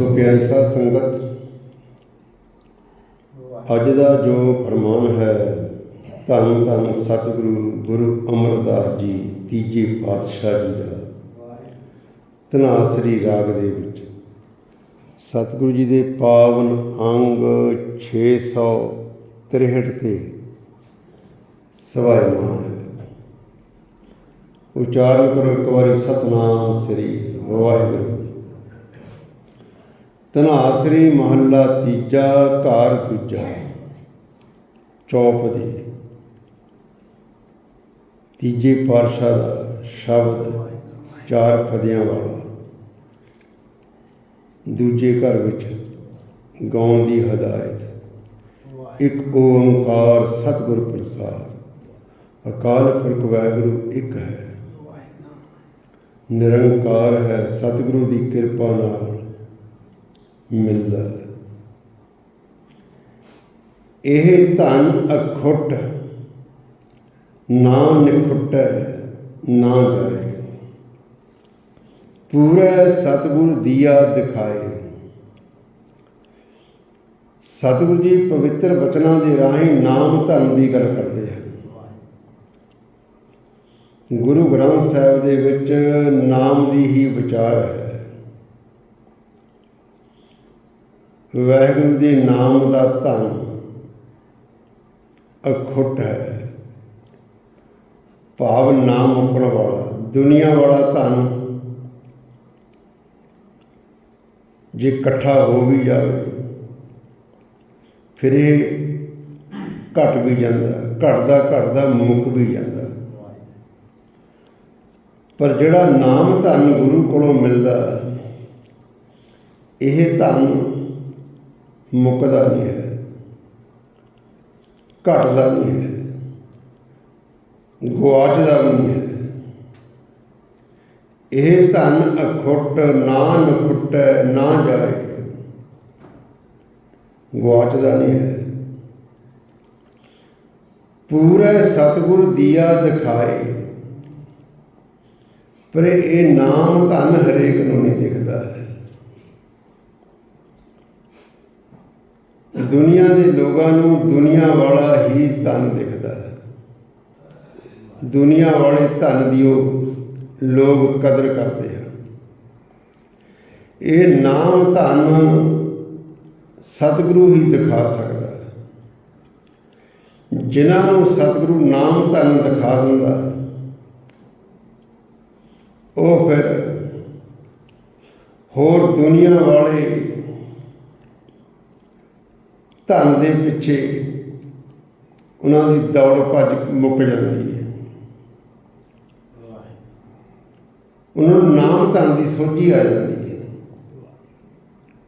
ਸੋ ਪਿਆਰੀ ਸਾਧ ਸੰਗਤ, ਅੱਜ ਦਾ ਜੋ ਫਰਮਾਨ ਹੈ, ਧੰਨ ਧੰਨ ਸਤਿਗੁਰੂ ਗੁਰੂ ਅਮਰਦਾਸ ਜੀ, ਤੀਜੇ ਪਾਤਸ਼ਾਹ ਜੀ ਦਾ। ਧਨਾਸਰੀ ਰਾਗ ਦੇ ਵਿੱਚ। ਸਤਿਗੁਰੂ ਜੀ ਦੇ ਪਾਵਨ ਅੰਗ 663 ਤੇ ਸਵਾਇਮਾਨ ਹੈ। ਉਚਾਰਨ ਕਰੋ ਇੱਕ ਵਾਰੀ ਸਤਨਾਮ ਸ੍ਰੀ ਵਾਹਿਗੁਰੂ। ਧਨਾਸਰੀ ਮਹੱਲਾ ਤੀਜਾ, ਘਰ ਦੂਜਾ। ਚੌਪਦੀ। ਤੀਜੇ ਪਾਤਸ਼ਾਹ ਦਾ ਸ਼ਬਦ ਚਾਰ ਪਦਿਆਂ ਵਾਲਾ। ਦੂਜੇ ਘਰ ਵਿੱਚ ਗਾਉਣ ਦੀ ਹਦਾਇਤ। ਇੱਕ ਓੰਕਾਰ ਸਤਿਗੁਰ ਪ੍ਰਸਾਦ। ਅਕਾਲ ਪੁਰਖ ਵਾਹਿਗੁਰੂ ਇੱਕ ਹੈ। ਨਿਰੰਕਾਰ ਹੈ ਸਤਿਗੁਰੂ ਦੀ ਕਿਰਪਾ ਨਾਲ। ਮਿਲਦਾ ਹੈ। ਇਹ ਧਨ ਅਖੁੱਟ ਨਾ ਨਿਖੁੱਟੈ, ਨਾ ਜਾਏ ਪੂਰਾ ਸਤਿਗੁਰ ਦੀਆ ਦਿਖਾਏ। ਸਤਿਗੁਰੂ ਜੀ ਪਵਿੱਤਰ ਬਚਨਾਂ ਦੇ ਰਾਹੀਂ ਨਾਮ ਧਰਮ ਦੀ ਗੱਲ ਕਰਦੇ ਹਨ। ਗੁਰੂ ਗ੍ਰੰਥ ਸਾਹਿਬ ਦੇ ਵਿੱਚ ਨਾਮ ਦੀ ਹੀ ਵਿਚਾਰ ਹੈ। ਵਾਹਿਗੁਰੂ ਦੇ ਨਾਮ ਦਾ ਧਨ ਅਖੁੱਟ ਹੈ। ਭਾਵ ਨਾਮ ਮੁਕਣ ਵਾਲਾ, ਦੁਨੀਆ ਵਾਲਾ ਧਨ। ਜੇ ਇਕੱਠਾ ਹੋ ਵੀ ਜਾਵੇ, ਫਿਰ ਇਹ ਘਟ ਵੀ ਜਾਂਦਾ, ਘਟਦਾ ਘਟਦਾ ਮੁੱਕ ਵੀ ਜਾਂਦਾ। ਪਰ ਜਿਹੜਾ ਨਾਮ ਧਨ ਗੁਰੂ ਕੋਲੋਂ ਮਿਲਦਾ, ਇਹ ਧਨ ਮੁੱਕਦਾ ਨਹੀਂ ਹੈ। ਘਟਦਾ ਨਹੀਂ ਹੈ। ਗੁਆਚਦਾ ਵੀ ਨਹੀਂ ਹੈ। ਇਹ ਧਨ ਅਖੁੱਟ ਨਾ ਨਖੁੱਟੈ, ਨਾ ਜਾਏ। ਗੁਆਚਦਾ ਨਹੀਂ ਹੈ। ਪੂਰੇ ਸਤਿਗੁਰ ਦੀਆ ਦਿਖਾਏ। ਪਰ ਇਹ ਨਾਮ ਧਨ ਹਰੇਕ ਨੂੰ ਨਹੀਂ ਦਿਖਦਾ ਹੈ ਦੁਨੀਆ ਦੇ ਲੋਕਾਂ ਨੂੰ ਦੁਨੀਆ ਵਾਲਾ ਹੀ ਧਨ ਦਿਖਦਾ ਹੈ। ਦੁਨੀਆ ਵਾਲੇ ਧਨ ਦੀ ਉਹ ਲੋਕ ਕਦਰ ਕਰਦੇ ਹਨ। ਇਹ ਨਾਮ ਧਨ ਸਤਿਗੁਰੂ ਹੀ ਦਿਖਾ ਸਕਦਾ ਹੈ। ਜਿਨ੍ਹਾਂ ਨੂੰ ਸਤਿਗੁਰੂ ਨਾਮ ਧਨ ਦਿਖਾ ਦਿੰਦਾ ਉਹ ਫਿਰ ਹੋਰ ਦੁਨੀਆ ਵਾਲੇ ਧਨ ਦੇ ਪਿੱਛੇ ਉਹਨਾਂ ਦੀ ਦੌੜ ਭੱਜ ਮੁੱਕ ਜਾਂਦੀ ਹੈ। ਉਹਨਾਂ ਨੂੰ ਨਾਮ ਧਨ ਦੀ ਸੋਝੀ ਆ ਜਾਂਦੀ ਹੈ।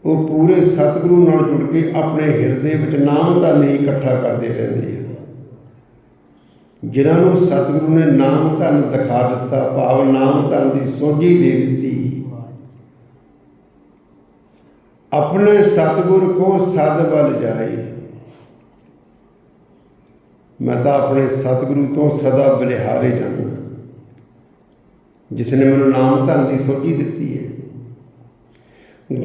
ਉਹ ਪੂਰੇ ਸਤਿਗੁਰੂ ਨਾਲ ਜੁੜ ਕੇ ਆਪਣੇ ਹਿਰਦੇ ਵਿੱਚ ਨਾਮ ਧਨ ਹੀ ਇਕੱਠਾ ਕਰਦੇ ਰਹਿੰਦੇ ਹਨ। ਜਿਨ੍ਹਾਂ ਨੂੰ ਸਤਿਗੁਰੂ ਨੇ ਨਾਮ ਧਨ ਦਿਖਾ ਦਿੱਤਾ, ਭਾਵ ਨਾਮ ਧਨ ਦੀ ਸੋਝੀ ਦੇ ਦਿੱਤੀ ਆਪਣੇ ਸਤਿਗੁਰ ਕੋ ਸਦ ਬਲ ਜਾਏ। ਮੈਂ ਤਾਂ ਆਪਣੇ ਸਤਿਗੁਰੂ ਤੋਂ ਸਦਾ ਬਲਿਹਾਰੇ ਜਾਣਾ ਜਿਸ ਨੇ ਮੈਨੂੰ ਨਾਮ ਧਨ ਦੀ ਸੋਝੀ ਦਿੱਤੀ ਹੈ।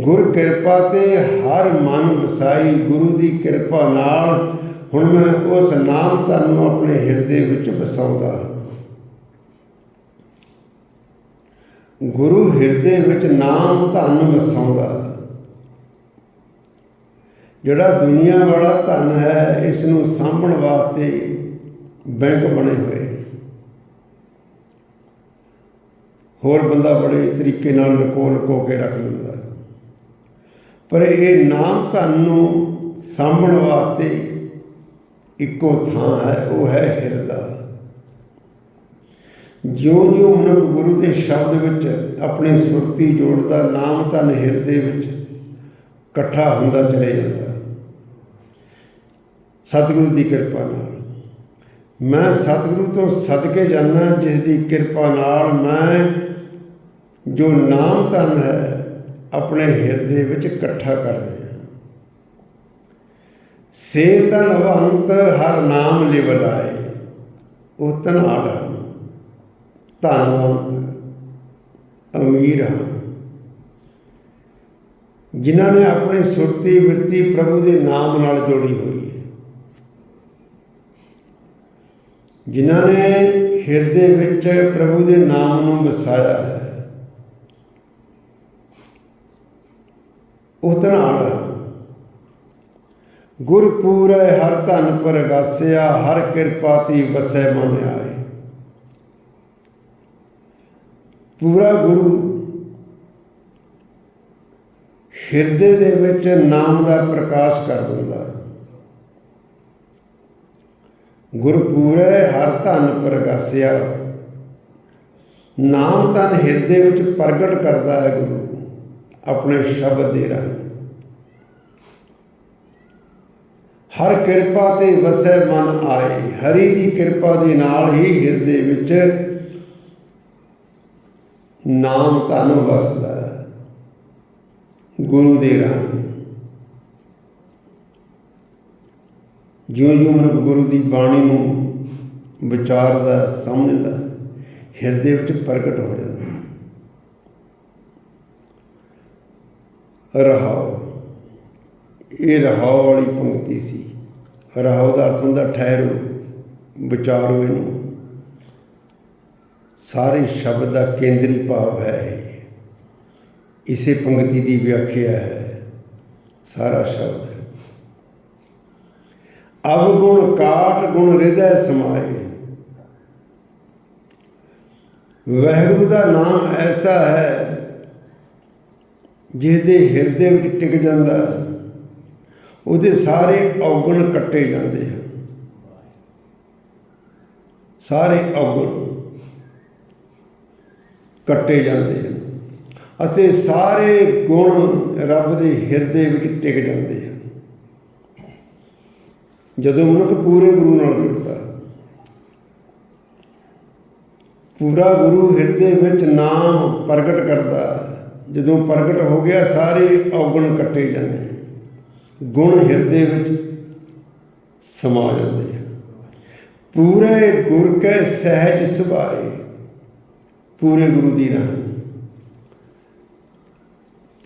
ਗੁਰ ਕਿਰਪਾ ਤੇ ਹਰ ਮਨ ਵਸਾਈ ਗੁਰੂ ਦੀ ਕਿਰਪਾ ਨਾਲ ਹੁਣ ਮੈਂ ਉਸ ਨਾਮ ਧਨ ਨੂੰ ਆਪਣੇ ਹਿਰਦੇ ਵਿੱਚ ਵਸਾਉਂਦਾ ਗੁਰੂ ਹਿਰਦੇ ਵਿੱਚ ਨਾਮ ਧਨ ਵਸਾਉਂਦਾ ਜਿਹੜਾ ਦੁਨੀਆ ਵਾਲਾ ਧਨ ਹੈ ਇਸ ਨੂੰ ਸਾਂਭਣ ਵਾਸਤੇ ਬੈਂਕ ਬਣੇ ਹੋਏ ਹੋਰ ਬੰਦਾ ਬੜੇ ਤਰੀਕੇ ਨਾਲ ਲੁਕੋ ਲੁਕੋ ਕੇ ਰੱਖ ਲੈਂਦਾ ਪਰ ਇਹ ਨਾਮ ਧਨ ਨੂੰ ਸਾਂਭਣ ਵਾਸਤੇ ਇੱਕੋ ਥਾਂ ਹੈ, ਉਹ ਹੈ ਹਿਰਦਾ। ਜਿਉਂ ਜਿਉਂ ਮਨੁੱਖ ਗੁਰੂ ਦੇ ਸ਼ਬਦ ਵਿੱਚ ਆਪਣੀ ਸੁਰਤੀ ਜੋੜਦਾ, ਨਾਮ ਧਨ ਹਿਰਦੇ ਵਿੱਚ ਇਕੱਠਾ ਹੁੰਦਾ ਚਲੇ ਜਾਂਦਾ ਸਤਿਗੁਰੂ ਦੀ ਕਿਰਪਾ ਨਾਲ। ਮੈਂ ਸਤਿਗੁਰੂ ਤੋਂ ਸਦਕੇ ਜਾਣਾ ਜਿਸ ਦੀ ਕਿਰਪਾ ਨਾਲ ਮੈਂ ਜੋ ਨਾਮ ਧਨ ਹੈ, ਆਪਣੇ ਹਿਰਦੇ ਵਿੱਚ ਇਕੱਠਾ ਕਰ ਰਿਹਾ ਸੇ ਧਨਵੰਤ ਹਰ ਨਾਮ ਲਿਵ ਲਾਏ ਉਹ ਧਨਾੜ ਹਨ ਧਨਵੰਤ ਅਮੀਰ ਹਨ ਜਿਨ੍ਹਾਂ ਨੇ ਆਪਣੀ ਸੁਰਤੀ ਬਿਰਤੀ ਪ੍ਰਭੂ ਦੇ ਨਾਮ ਨਾਲ ਜੋੜੀ ਹੋਈ ਹੈ ਜਿਨ੍ਹਾਂ ਨੇ ਹਿਰਦੇ ਵਿੱਚ ਪ੍ਰਭੂ ਦੇ ਨਾਮ ਨੂੰ ਵਸਾਇਆ ਹੈ। ਉਹ ਧਨਾੜ ਗੁਰ ਹਰ ਧਨ ਪ੍ਰਗਾਸਿਆ, ਹਰ ਕਿਰਪਾ ਤੀ ਵਸੈ ਮਨ ਆਏ ਪੂਰਾ ਗੁਰੂ ਹਿਰਦੇ ਦੇ ਵਿੱਚ ਨਾਮ ਦਾ ਪ੍ਰਕਾਸ਼ ਕਰ ਦਿੰਦਾ ਹੈ। ਗੁਰਪੂਰੇ ਹਰ ਧਨ ਪ੍ਰਗਾਸਿਆ। ਨਾਮ ਤਨ ਹਿਰਦੇ ਵਿੱਚ ਪ੍ਰਗਟ ਕਰਦਾ ਹੈ ਗੁਰੂ, ਆਪਣੇ ਸ਼ਬਦ ਦੇ ਰਾਹੀਂ। ਹਰ ਕਿਰਪਾ ਤੇ ਵਸੈ ਮਨ ਆਏ, ਹਰੀ ਦੀ ਕਿਰਪਾ ਦੇ ਨਾਲ ਹੀ ਹਿਰਦੇ ਵਿੱਚ ਨਾਮ ਤਨ ਵਸਦਾ ਹੈ ਗੁਰੂ ਦੇ ਰਾਹੀਂ। ਜਿਉਂ ਜਿਉਂ ਮਨੁੱਖ ਗੁਰੂ ਦੀ ਬਾਣੀ ਨੂੰ ਵਿਚਾਰਦਾ, ਸਮਝਦਾ, ਹਿਰਦੇ ਵਿੱਚ ਪ੍ਰਗਟ ਹੋ ਜਾਂਦਾ ਰਹਾਉ ਇਹ ਰਹਾਉ ਵਾਲੀ ਪੰਕਤੀ ਸੀ। ਰਹਾਉ ਦਾ ਅਰਥ ਹੁੰਦਾ ਠਹਿਰੋ, ਵਿਚਾਰੋ ਇਹਨੂੰ। ਸਾਰੇ ਸ਼ਬਦ ਦਾ ਕੇਂਦਰੀ ਭਾਵ ਹੈ ਇਹ। ਇਸੇ ਪੰਕਤੀ ਦੀ ਵਿਆਖਿਆ ਹੈ ਸਾਰਾ ਸ਼ਬਦ। ਅਬ ਗੁਣ ਕਾਟ ਗੁਣ ਹਿਰਦੈ ਸਮਾਏ। ਵਾਹਿਗੁਰੂ ਦਾ ਨਾਮ ਐਸਾ ਹੈ ਜਿਸਦੇ ਹਿਰਦੇ ਵਿੱਚ ਟਿਕ ਜਾਂਦਾ ਉਹਦੇ ਸਾਰੇ ਔਗਣ ਕੱਟੇ ਜਾਂਦੇ ਹਨ। ਸਾਰੇ ਔਗਣ ਕੱਟੇ ਜਾਂਦੇ ਹਨ। ਅਤੇ ਸਾਰੇ ਗੁਣ ਰੱਬ ਦੇ ਹਿਰਦੇ ਵਿੱਚ ਟਿਕ ਜਾਂਦੇ ਹਨ। ਜਦੋਂ ਮਨੁੱਖ ਪੂਰੇ ਗੁਰੂ ਨਾਲ ਜੁੜਦਾ ਪੂਰਾ ਗੁਰੂ ਹਿਰਦੇ ਵਿੱਚ ਨਾਮ ਪ੍ਰਗਟ ਕਰਦਾ ਹੈ। ਜਦੋਂ ਪ੍ਰਗਟ ਹੋ ਗਿਆ, ਸਾਰੇ ਔਗਣ ਕੱਟੇ ਜਾਂਦੇ ਗੁਣ ਹਿਰਦੇ ਵਿੱਚ ਸਮਾ ਜਾਂਦੇ ਹਨ। ਪੂਰੇ ਗੁਰ ਕੈ ਸਹਿਜ ਸੁਭਾਏ, ਪੂਰੇ ਗੁਰੂ ਦੀ ਰਾਹੀਂ।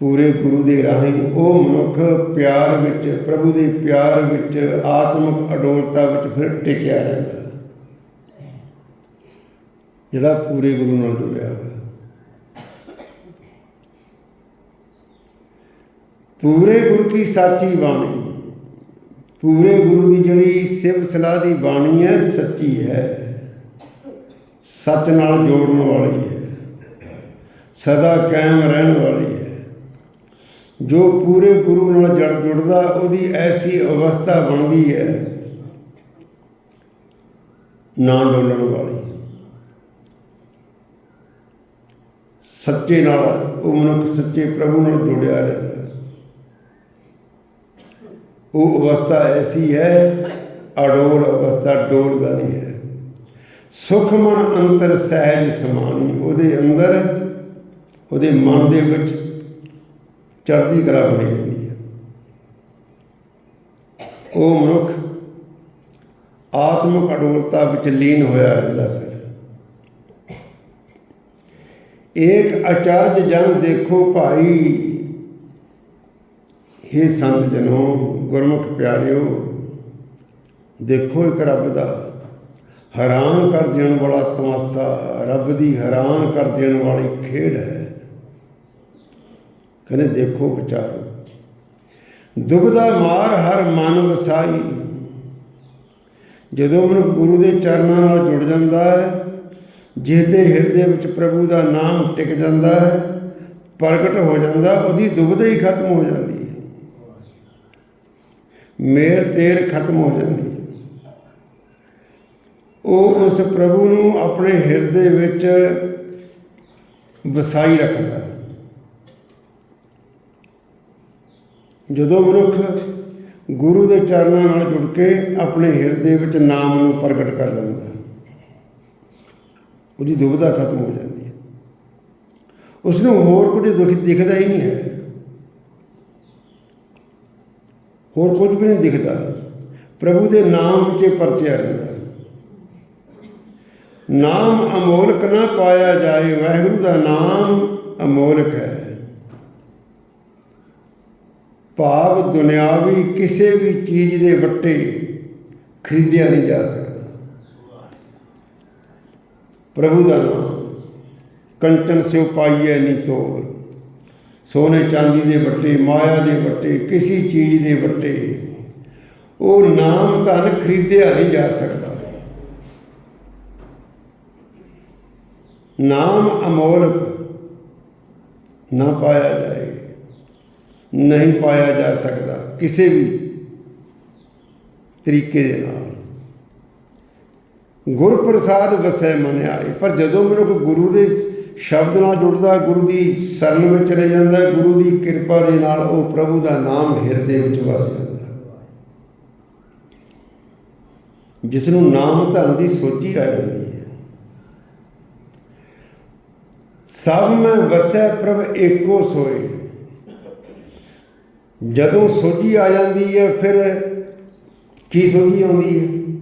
ਪੂਰੇ ਗੁਰੂ ਦੇ ਰਾਹੀਂ ਉਹ ਮਨੁੱਖ ਪਿਆਰ ਵਿੱਚ, ਪ੍ਰਭੂ ਦੇ ਪਿਆਰ ਵਿੱਚ, ਆਤਮਿਕ ਅਡੋਲਤਾ ਵਿੱਚ ਫਿਰ ਟਿਕਿਆ ਰਹਿੰਦਾ ਜਿਹੜਾ ਪੂਰੇ ਗੁਰੂ ਨਾਲ ਜੁੜਿਆ ਹੋਇਆ ਪੂਰੇ ਗੁਰੂ ਕੀ ਸਾਚੀ ਬਾਣੀ, ਪੂਰੇ ਗੁਰੂ ਦੀ ਜਿਹੜੀ ਸਿਵ ਸਲਾਹ ਦੀ ਬਾਣੀ ਹੈ, ਸੱਚੀ ਹੈ। ਸੱਚ ਨਾਲ ਜੋੜਨ ਵਾਲੀ ਹੈ। ਸਦਾ ਕਾਇਮ ਰਹਿਣ ਵਾਲੀ ਹੈ। ਜੋ ਪੂਰੇ ਗੁਰੂ ਨਾਲ ਜੜ ਜੁੜਦਾ, ਉਹਦੀ ਐਸੀ ਅਵਸਥਾ ਬਣਦੀ ਹੈ ਨਾ ਡੋਲਣ ਵਾਲੀ। ਸੱਚੇ ਨਾਲ, ਉਹ ਮਨੁੱਖ ਸੱਚੇ ਪ੍ਰਭੂ ਨਾਲ ਜੁੜਿਆ ਰਹਿੰਦਾ ਉਹ ਅਵਸਥਾ ਐਸੀ ਹੈ, ਅਡੋਲ ਅਵਸਥਾ ਡੋਲਦਾ ਨਹੀਂ ਹੈ। ਸੁਖ ਮਨ ਅੰਤਰ ਸਹਿਜ ਸਮਾਨੀ, ਉਹਦੇ ਅੰਦਰ, ਉਹਦੇ ਮਨ ਦੇ ਵਿੱਚ ਚੜ੍ਹਦੀ ਕਲਾ ਬਣੀ ਰਹਿੰਦੀ ਹੈ। ਉਹ ਮਨੁੱਖ ਆਤਮਿਕ ਅਡੋਲਤਾ ਵਿੱਚ ਲੀਨ ਹੋਇਆ ਰਹਿੰਦਾ ਫਿਰ ਏਕ ਅਚਰਜ ਜਨ ਦੇਖੋ ਭਾਈ हे ਸੰਤ ਜਨੋ, ਗੁਰਮੁਖ ਪਿਆਰਿਓ, ਦੇਖੋ ਇੱਕ ਰੱਬ ਦਾ, ਹੈਰਾਨ ਕਰ ਦੇਣ ਵਾਲਾ ਤਮਾਸ਼ਾ, ਰੱਬ ਦੀ ਹੈਰਾਨ ਕਰ ਦੇਣ ਵਾਲੀ ਖੇਡ ਹੈ। ਕਹਿੰਦੇ ਦੇਖੋ ਵਿਚਾਰੋ। ਦੁਬਦਾ ਮਾਰ ਹਰ ਮਨ ਵਸਾਈ। ਜਦੋਂ ਮਨ ਗੁਰੂ ਦੇ ਚਰਨਾਂ ਨਾਲ ਜੁੜ ਜਾਂਦਾ ਹੈ, ਜਿਸਦੇ ਹਿਰਦੇ ਵਿੱਚ ਪ੍ਰਭੂ ਦਾ ਨਾਮ ਟਿਕ ਜਾਂਦਾ ਹੈ, ਪ੍ਰਗਟ ਹੋ ਜਾਂਦਾ, ਉਹਦੀ ਦੁਬਦਾ ਹੀ ਖਤਮ ਹੋ ਜਾਂਦੀ ਹੈ। ਮੇਰ ਤੇਰ ਖਤਮ ਹੋ ਜਾਂਦੀ ਹੈ। ਉਹ ਉਸ ਪ੍ਰਭੂ ਨੂੰ ਆਪਣੇ ਹਿਰਦੇ ਵਿੱਚ ਵਸਾਈ ਰੱਖਦਾ ਹੈ ਜਦੋਂ ਮਨੁੱਖ ਗੁਰੂ ਦੇ ਚਰਨਾਂ ਨਾਲ ਜੁੜ ਕੇ ਆਪਣੇ ਹਿਰਦੇ ਵਿੱਚ ਨਾਮ ਨੂੰ ਪ੍ਰਗਟ ਕਰ ਲੈਂਦਾ ਉਹਦੀ ਦੁਬਿਧਾ ਖਤਮ ਹੋ ਜਾਂਦੀ ਹੈ। ਉਸ ਨੂੰ ਹੋਰ ਕੁਝ ਦੁੱਖ ਦਿਖਦਾ ਹੀ ਨਹੀਂ ਹੈ। ਹੋਰ ਕੁਝ ਵੀ ਨਹੀਂ ਦਿਖਦਾ। ਪ੍ਰਭੂ ਦੇ ਨਾਮ ਵਿੱਚ ਪਰਚਿਆ ਰਹਿੰਦਾ ਨਾਮ ਅਮੋਲਕ ਨਾ ਪਾਇਆ ਜਾਏ, ਵਾਹਿਗੁਰੂ ਦਾ ਨਾਮ ਅਮੋਲਕ ਹੈ। ਭਾਵ ਦੁਨਿਆਵੀ ਕਿਸੇ ਵੀ ਚੀਜ਼ ਦੇ ਵੱਟੇ ਖਰੀਦਿਆ ਨਹੀਂ ਜਾ ਸਕਦਾ। ਪ੍ਰਭੂ ਦਾ ਨਾਮ ਕੰਚਨ ਸਿਉ ਪਾਈਐ ਨਹੀਂ ਤੋਰ। ਸੋਨੇ ਚਾਂਦੀ ਦੇ ਵੱਟੇ, ਮਾਇਆ ਦੇ ਵੱਟੇ, ਕਿਸੇ ਚੀਜ਼ ਦੇ ਵੱਟੇ, ਉਹ ਨਾਮ ਧਨ ਖਰੀਦਿਆ ਨਹੀਂ ਜਾ ਸਕਦਾ। ਨਾਮ ਅਮੋਲਕ ਨਾ ਪਾਇਆ ਜਾਏ। ਨਹੀਂ ਪਾਇਆ ਜਾ ਸਕਦਾ ਕਿਸੇ ਵੀ ਤਰੀਕੇ ਦੇ ਨਾਲ। ਗੁਰ ਪ੍ਰਸਾਦ ਵਸੈ ਮਨ ਆਏ ਪਰ ਜਦੋਂ ਮੈਨੂੰ ਗੁਰੂ ਦੇ ਸ਼ਬਦ ਨਾਲ ਜੁੜਦਾ, ਗੁਰੂ ਦੀ ਸ਼ਰਨ ਵਿੱਚ ਰਹਿ ਜਾਂਦਾ, ਗੁਰੂ ਦੀ ਕਿਰਪਾ ਦੇ ਨਾਲ ਉਹ ਪ੍ਰਭੂ ਦਾ ਨਾਮ ਹਿਰਦੇ ਵਿੱਚ ਵਸ ਜਾਂਦਾ। ਜਿਸ ਨੂੰ ਨਾਮ ਧਨ ਦੀ ਸੋਚੀ ਆ ਜਾਂਦੀ ਹੈ। ਸਭ ਮੈਂ ਵਸੈ ਪ੍ਰਭ ਏਕੋ ਸੋਏ ਜਦੋਂ ਸੋਝੀ ਆ ਜਾਂਦੀ ਹੈ, ਫਿਰ ਕੀ ਸੋਝੀ ਆਉਂਦੀ ਹੈ?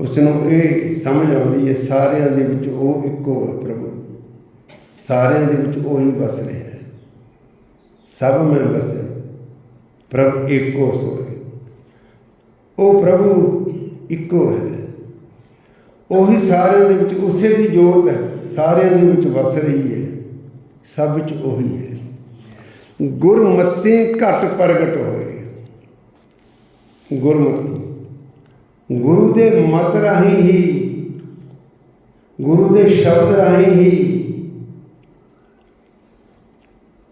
ਉਸ ਨੂੰ ਇਹ ਸਮਝ ਆਉਂਦੀ ਹੈ, ਸਾਰਿਆਂ ਦੇ ਵਿੱਚ ਉਹ ਇੱਕੋ ਹੈ ਪ੍ਰਭੂ। ਸਾਰਿਆਂ ਦੇ ਵਿੱਚ ਉਹੀ ਵਸ ਰਿਹਾ ਹੈ। ਸਭ ਮੈਂ ਵਸੇ ਪ੍ਰਭ ਏਕੋ ਸੋਏ ਉਹ ਪ੍ਰਭੂ ਇੱਕੋ ਹੈ। ਉਹੀ ਸਾਰਿਆਂ ਦੇ ਵਿੱਚ ਉਸੇ ਦੀ ਜੋਤ ਹੈ। ਸਾਰਿਆਂ ਦੇ ਵਿੱਚ ਵਸ ਰਹੀ ਹੈ। ਸਭ ਵਿੱਚ ਉਹੀ ਹੈ। ਗੁਰਮਤਿ ਘਟ ਪ੍ਰਗਟ ਹੋਏ। ਗੁਰਮਤੀ। ਗੁਰੂ ਦੇ ਮਤ ਰਾਹੀਂ ਹੀ, ਗੁਰੂ ਦੇ ਸ਼ਬਦ ਰਾਹੀਂ ਹੀ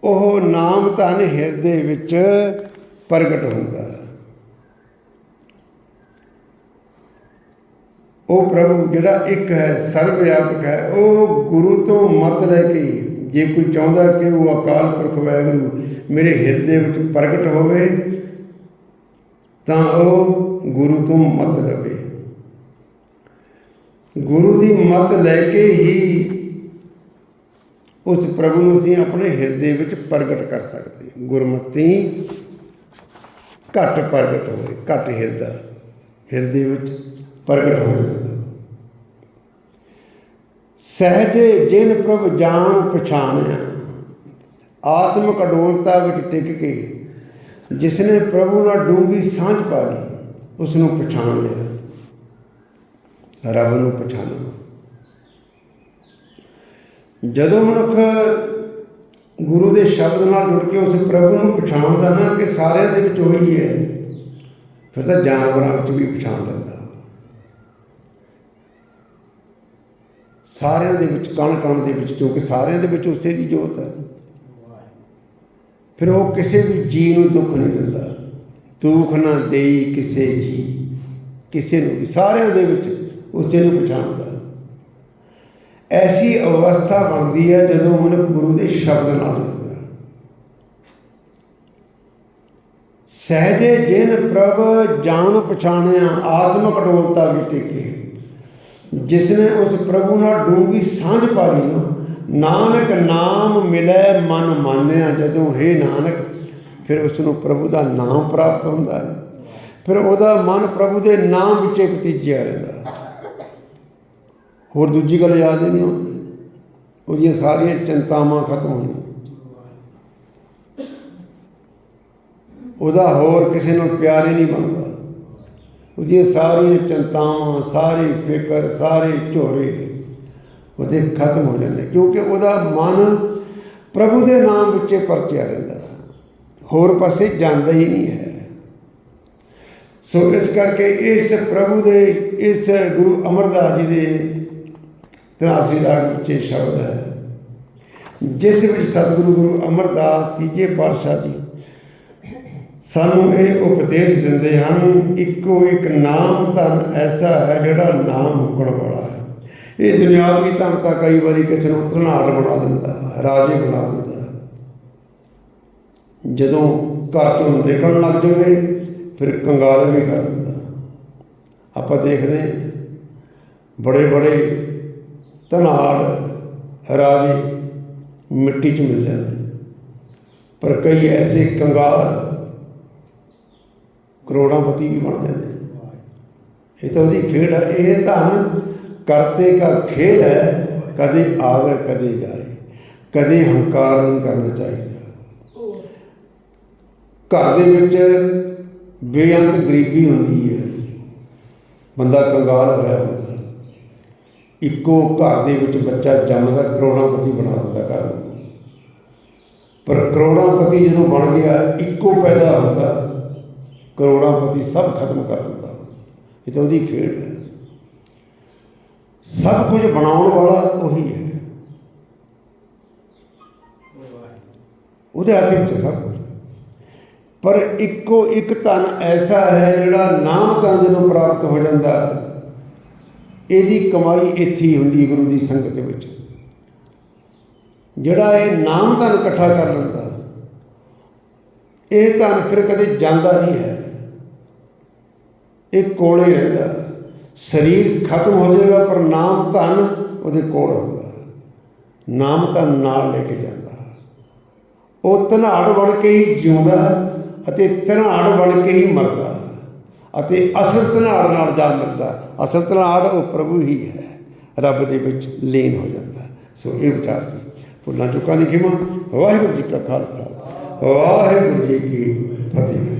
ਉਹ ਨਾਮ ਧਨ ਹਿਰਦੇ ਵਿੱਚ ਪ੍ਰਗਟ ਹੁੰਦਾ। ਹੈ ਉਹ ਪ੍ਰਭੂ ਜਿਹੜਾ ਇੱਕ ਹੈ ਸਰਵ ਵਿਆਪਕ ਹੈ, ਉਹ ਗੁਰੂ ਤੋਂ ਮਤ ਲੈ ਕੇ ਜੇ ਕੋਈ ਚਾਹੁੰਦਾ ਕਿ ਉਹ ਅਕਾਲ ਪੁਰਖ ਵਾਹਿਗੁਰੂ ਮੇਰੇ ਹਿਰਦੇ ਵਿੱਚ ਪ੍ਰਗਟ ਹੋਵੇ, ਤਾਂ ਉਹ ਗੁਰੂ ਤੋਂ ਮਤ ਲਵੇ। ਗੁਰੂ ਦੀ ਮਤ ਲੈ ਕੇ ਹੀ ਉਸ ਪ੍ਰਭੂ ਨੂੰ ਅਸੀਂ ਆਪਣੇ ਹਿਰਦੇ ਵਿੱਚ ਪ੍ਰਗਟ ਕਰ ਸਕਦੇ ਗੁਰਮਤੀ ਗੁਰਮਤਿ ਘਟ ਪ੍ਰਗਟ ਹੋਵੇ, ਘਟ ਹਿਰਦਾ, ਹਿਰਦੇ ਵਿੱਚ ਪ੍ਰਗਟ ਹੋਵੇ। ਸਹਜੇ ਜਿਨ ਪ੍ਰਭ ਜਾਣ ਪਛਾਣਿਆ। ਆਤਮਿਕ ਅਡੋਲਤਾ ਵਿੱਚ ਟਿਕ ਕੇ ਜਿਸ ਨੇ ਪ੍ਰਭੂ ਨਾਲ ਡੂੰਗੀ ਸਾਂਝ ਪਾ ਲਈ ਉਸ ਨੂੰ ਪਛਾਣ ਲਿਆ। ਰੱਬ ਨੂੰ ਪਛਾਣਨਾ ਜਦੋਂ ਮਨੁੱਖ ਗੁਰੂ ਦੇ ਸ਼ਬਦ ਨਾਲ ਜੁੜ ਕੇ ਉਸ ਪ੍ਰਭੂ ਨੂੰ ਪਛਾਣਦਾ ਨਾ, ਕਿ ਸਾਰਿਆਂ ਦੇ ਵਿੱਚ ਉਹੀ ਹੈ, ਫਿਰ ਤਾਂ ਜਾਨਵਰਾਂ ਵਿੱਚ ਵੀ ਪਛਾਣ ਲੈਂਦਾ। ਸਾਰਿਆਂ ਦੇ ਵਿੱਚ ਕਣ ਕਣ ਦੇ ਵਿੱਚ, ਕਿਉਂਕਿ ਸਾਰਿਆਂ ਦੇ ਵਿੱਚ ਉਸੇ ਦੀ ਜੋਤ ਹੈ। ਫਿਰ ਉਹ ਕਿਸੇ ਵੀ ਜੀ ਨੂੰ ਦੁੱਖ ਨਹੀਂ ਦਿੰਦਾ। ਦੁੱਖ ਨਾ ਦੇਈ ਕਿਸੇ ਜੀ ਕਿਸੇ ਨੂੰ ਵੀ, ਸਾਰਿਆਂ ਦੇ ਵਿੱਚ ਉਸੇ ਨੂੰ ਪਛਾਣਦਾ ਐਸੀ ਅਵਸਥਾ ਬਣਦੀ ਹੈ ਜਦੋਂ ਮਨੁੱਖ ਗੁਰੂ ਦੇ ਸ਼ਬਦ ਨਾਲ ਜੁੜਦਾ ਸਹਜੇ ਜਿਨ ਪ੍ਰਭ ਜਾਣ ਪਛਾਣਿਆ, ਆਤਮਕ ਅਡੋਲਤਾ ਵੀ ਟਿਕੇ। ਜਿਸ ਨੇ ਉਸ ਪ੍ਰਭੂ ਨਾਲ ਡੂੰਗੀ ਸਾਂਝ ਪਾ ਲਈ ਨਾ, ਨਾਨਕ ਨਾਮ ਮਿਲੇ ਮਨ ਮਾਨਿਆ, ਜਦੋਂ ਹੈ ਨਾਨਕ, ਫਿਰ ਉਸ ਨੂੰ ਪ੍ਰਭੂ ਦਾ ਨਾਮ ਪ੍ਰਾਪਤ ਹੁੰਦਾ ਹੈ। ਫਿਰ ਉਹਦਾ ਮਨ ਪ੍ਰਭੂ ਦੇ ਨਾਮ ਵਿੱਚ ਪਤੀਜਿਆ ਰਹਿੰਦਾ ਹੋਰ ਦੂਜੀ ਗੱਲ ਯਾਦ ਹੀ ਨਹੀਂ ਆਉਂਦੀ। ਉਹਦੀਆਂ ਸਾਰੀਆਂ ਚਿੰਤਾਵਾਂ ਖਤਮ ਹੋਣੀਆਂ ਉਹਦਾ ਹੋਰ ਕਿਸੇ ਨੂੰ ਪਿਆਰ ਹੀ ਨਹੀਂ ਬਣਦਾ। ਉਹਦੀਆਂ ਸਾਰੀਆਂ ਚਿੰਤਾਵਾਂ, ਸਾਰੀ ਫਿਕਰ, ਸਾਰੇ ਝੋਰੇ ਉਹਦੇ ਖਤਮ ਹੋ ਜਾਂਦੇ, ਕਿਉਂਕਿ ਉਹਦਾ ਮਨ ਪ੍ਰਭੂ ਦੇ ਨਾਮ ਵਿੱਚ ਪਰਚਿਆ ਰਹਿੰਦਾ। ਹੋਰ ਪਾਸੇ ਜਾਂਦਾ ਹੀ ਨਹੀਂ ਹੈ। ਸੋ ਇਸ ਕਰਕੇ ਇਸ ਪ੍ਰਭੂ ਦੇ, ਇਸ ਗੁਰੂ ਅਮਰਦਾਸ ਜੀ ਦੇ ਤਰਾਸਰੀ ਰਾਗ ਵਿੱਚ ਸ਼ਬਦ ਹੈ, ਜਿਸ ਵਿੱਚ ਸਤਿਗੁਰੂ ਗੁਰੂ ਅਮਰਦਾਸ ਤੀਜੇ ਪਾਤਸ਼ਾਹ ਜੀ ਸਾਨੂੰ ਇਹ ਉਪਦੇਸ਼ ਦਿੰਦੇ ਹਨ, ਇੱਕੋ ਇੱਕ ਨਾਮ ਧਨ ਐਸਾ ਹੈ ਜਿਹੜਾ ਨਾਮ ਮੁਕਣ ਵਾਲਾ ਹੈ। ਇਹ ਦੁਨਿਆਵੀ ਧਨ ਤਾਂ ਕਈ ਵਾਰੀ ਕਿਸੇ ਨੂੰ ਧਨਾੜ ਬਣਾ ਦਿੰਦਾ ਹੈ, ਰਾਜੇ ਬਣਾ ਦਿੰਦਾ ਹੈ। ਜਦੋਂ ਘਰ ਤੋਂ ਨਿਕਲਣ ਲੱਗ ਜਾਵੇ ਫਿਰ ਕੰਗਾਲ ਵੀ ਕਰ ਦਿੰਦਾ ਆਪਾਂ ਦੇਖਦੇ ਬੜੇ ਬੜੇ ਧਨਾੜ ਰਾਜੇ ਮਿੱਟੀ 'ਚ ਮਿਲ ਜਾਂਦੇ ਪਰ ਕਈ ਐਸੇ ਕੰਗਾਲ ਕਰੋੜਾਂਪਤੀ ਵੀ ਬਣਦੇ ਨੇ ਇਹ ਤਾਂ ਉਹਦੀ ਖੇਡ ਹੈ, ਇਹ ਧਨ ਕਰਤੇ ਦਾ ਖੇਡ ਹੈ, ਕਦੇ ਆਵੇ, ਕਦੇ ਜਾਏ। ਕਦੇ ਹੰਕਾਰ ਨਹੀਂ ਕਰਨਾ ਚਾਹੀਦਾ। ਘਰ ਦੇ ਵਿੱਚ ਬੇਅੰਤ ਗਰੀਬੀ ਹੁੰਦੀ ਹੈ। ਬੰਦਾ ਕੰਗਾਲ ਹੋਇਆ ਹੁੰਦਾ ਇੱਕੋ ਘਰ ਦੇ ਵਿੱਚ ਬੱਚਾ ਜੰਮਦਾ ਕਰੋੜਾਪਤੀ ਬਣਾ ਦਿੰਦਾ ਘਰ ਨੂੰ। ਪਰ ਕਰੋੜਾਪਤੀ ਜਦੋਂ ਬਣ ਗਿਆ, ਇੱਕੋ ਪੈਦਾ ਹੁੰਦਾ। ਕਰੋੜਾਪਤੀ ਸਭ ਖਤਮ ਕਰ ਦਿੰਦਾ। ਇਹ ਤਾਂ ਉਹਦੀ ਖੇਡ ਹੈ। ਸਭ ਕੁਝ ਬਣਾਉਣ ਵਾਲਾ ਉਹੀ ਹੈ। ਉਹਦੇ ਹੱਥ ਵਿੱਚ ਸਭ ਕੁਝ। ਪਰ ਇੱਕੋ ਇੱਕ ਧਨ ਐਸਾ ਹੈ ਜਿਹੜਾ ਨਾਮ ਧਨ ਜਦੋਂ ਪ੍ਰਾਪਤ ਹੋ ਜਾਂਦਾ, ਇਹਦੀ ਕਮਾਈ ਇੱਥੇ ਹੀ ਹੁੰਦੀ ਗੁਰੂ ਦੀ ਸੰਗਤ ਦੇ ਵਿੱਚ। ਜਿਹੜਾ ਇਹ ਨਾਮ ਧਨ ਇਕੱਠਾ ਕਰ ਲੈਂਦਾ, ਇਹ ਧਨ ਫਿਰ ਕਦੇ ਜਾਂਦਾ ਨਹੀਂ ਹੈ। ਇਹ ਕੋਲੇ ਰਹਿੰਦਾ। ਸਰੀਰ ਖਤਮ ਹੋ ਜਾਏਗਾ, ਪਰ ਨਾਮ ਧਨ ਉਹਦੇ ਕੋਲ ਹੁੰਦਾ। ਨਾਮ ਧਨ ਨਾਲ ਲੈ ਕੇ ਜਾਂਦਾ। ਉਹ ਧਨਾੜ ਬਣ ਕੇ ਹੀ ਜਿਉਂਦਾ ਅਤੇ ਧਨਾੜ ਬਣ ਕੇ ਹੀ ਮਰਦਾ। ਅਤੇ ਅਸਲ ਧਨਾੜ ਨਾਲ ਜਾ ਮਿਲਦਾ। ਅਸਲ ਧਨਾੜ ਉਹ ਪ੍ਰਭੂ ਹੀ ਹੈ। ਰੱਬ ਦੇ ਵਿੱਚ ਲੀਨ ਹੋ ਜਾਂਦਾ। ਸੋ ਇਹ ਵਿਚਾਰ ਸੀ। ਫੁੱਲਾਂ ਚੁੱਕਾਂ ਦੀ ਖਿਮਾ। ਵਾਹਿਗੁਰੂ ਜੀ ਕਾ ਖਾਲਸਾ। ਵਾਹਿਗੁਰੂ ਜੀ ਕੀ ਫਤਿਹ।